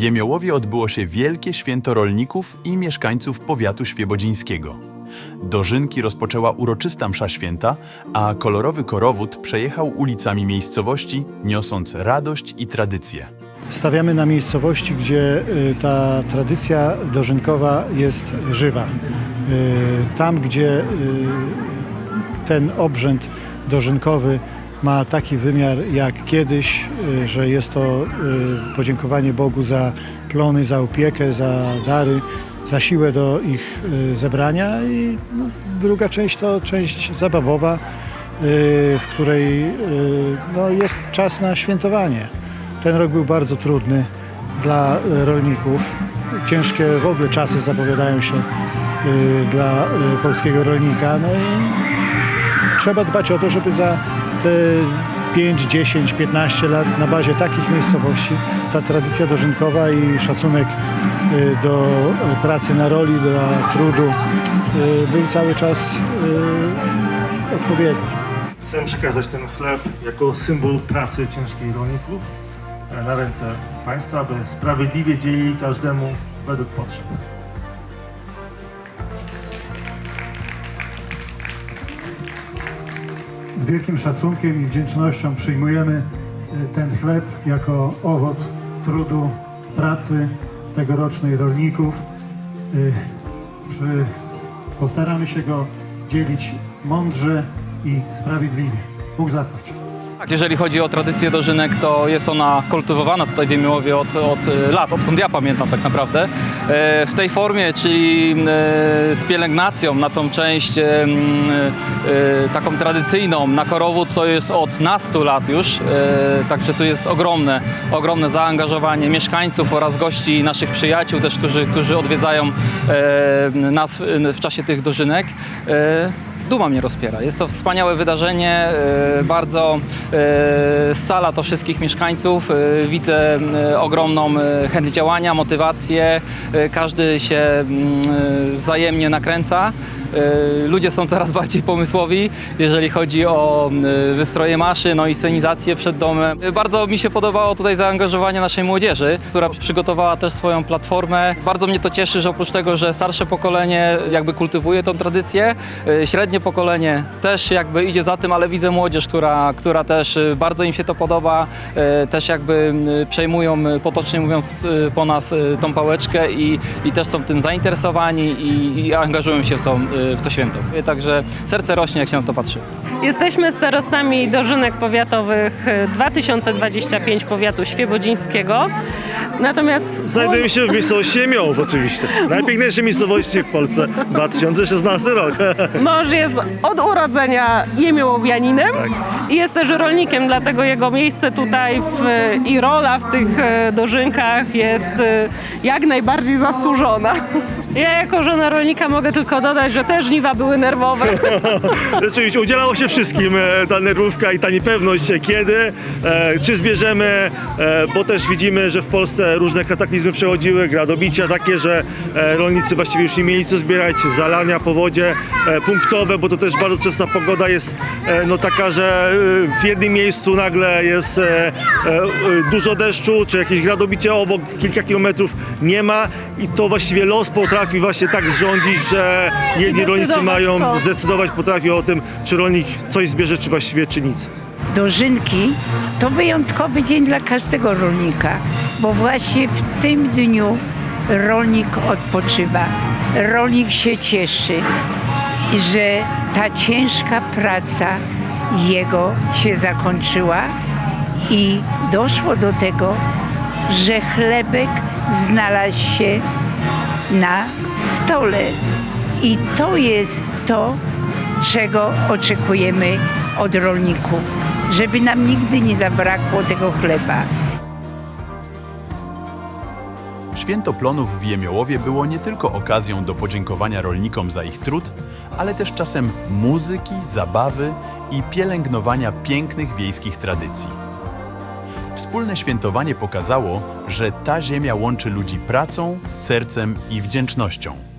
Jemiołowie odbyło się wielkie święto rolników i mieszkańców powiatu świebodzińskiego. Dożynki rozpoczęła uroczysta msza święta, a kolorowy korowód przejechał ulicami miejscowości, niosąc radość i tradycję. Stawiamy na miejscowości, gdzie y, ta tradycja dożynkowa jest żywa. Y, Tam, gdzie y, ten obrzęd dożynkowy ma taki wymiar jak kiedyś, y, że jest to y, podziękowanie Bogu za plony, za opiekę, za dary, za siłę do ich y, zebrania i no, druga część to część zabawowa, w której no, jest czas na świętowanie. Ten rok był bardzo trudny dla rolników. Ciężkie w ogóle czasy zapowiadają się dla polskiego rolnika. No i trzeba dbać o to, żeby za 5, 10, 15 lat na bazie takich miejscowości ta tradycja dożynkowa i szacunek y, do pracy na roli, do trudu y, był cały czas y, odpowiedni. Chcę przekazać ten chleb jako symbol pracy ciężkiej rolników e, na ręce państwa, aby sprawiedliwie dzielili każdemu według potrzeb. Z wielkim szacunkiem i wdzięcznością przyjmujemy y, ten chleb jako owoc trudu, pracy tegorocznej rolników. Y, postaramy się go dzielić mądrze i sprawiedliwie. Bóg zapłać. Tak, Jeżeli chodzi o tradycję dożynek, to jest ona kultywowana tutaj w Jemiołowie od, od e, lat, odkąd ja pamiętam tak naprawdę. E, W tej formie, czyli e, z pielęgnacją na tą część taką tradycyjną, na korowód to jest od nastu lat już, także tu jest ogromne, ogromne zaangażowanie mieszkańców oraz gości, naszych przyjaciół też, którzy, którzy odwiedzają nas w czasie tych dożynek. Duma mnie rozpiera. Jest to wspaniałe wydarzenie, e, bardzo e, scala to wszystkich mieszkańców. E, Widzę ogromną chęć działania, motywację. Każdy się mm, wzajemnie nakręca. E, Ludzie są coraz bardziej pomysłowi, jeżeli chodzi o e, wystroje maszyn, no i scenizację przed domem. E, Bardzo mi się podobało tutaj zaangażowanie naszej młodzieży, która przygotowała też swoją platformę. Bardzo mnie to cieszy, że oprócz tego, że starsze pokolenie jakby kultywuje tą tradycję, średnie pokolenie też jakby idzie za tym, ale widzę młodzież, która, która też bardzo im się to podoba, też jakby przejmują, potocznie mówiąc, po nas tą pałeczkę i, i też są tym zainteresowani i, i angażują się w e, w to święto. Także serce rośnie, jak się na to patrzy. Jesteśmy starostami dożynek powiatowych e, 2025 powiatu świebodzińskiego. Natomiast Znajdujemy się w miejscowości Jemiołów oczywiście. Najpiękniejszej miejscowości w Polsce 2016 rok. mąż jest od urodzenia jemiołowianinem i jest też rolnikiem, dlatego jego miejsce tutaj w, i rola w tych e, dożynkach jest e, jak najbardziej zasłużona. Ja jako żona rolnika mogę tylko dodać, że te żniwa były nerwowe. Rzeczywiście udzielało się wszystkim e, ta nerwówka i ta niepewność, e, kiedy, e, czy zbierzemy, e, bo też widzimy, że w Polsce różne kataklizmy przechodziły, gradobicia takie, że e, rolnicy właściwie już nie mieli co zbierać, zalania, powodzie e, punktowe, bo to też bardzo często pogoda jest e, no taka, że e, w jednym miejscu nagle jest e, e, dużo deszczu, czy jakieś gradobicie obok kilka kilometrów nie ma i to właściwie los potrafi właśnie tak zrządzić, że jedni rolnicy mają to. zdecydować potrafi o tym, czy rolnik coś zbierze, czy właściwie czy nic. Dożynki to wyjątkowy dzień dla każdego rolnika, bo właśnie w tym dniu rolnik odpoczywa, rolnik się cieszy, że ta ciężka praca jego się zakończyła i doszło do tego, że chlebek znalazł się na stole. I to jest to, czego oczekujemy od rolników, żeby nam nigdy nie zabrakło tego chleba. Święto Plonów w Jemiołowie było nie tylko okazją do podziękowania rolnikom za ich trud, ale też czasem muzyki, zabawy i pielęgnowania pięknych wiejskich tradycji. Wspólne świętowanie pokazało, że ta ziemia łączy ludzi pracą, sercem i wdzięcznością.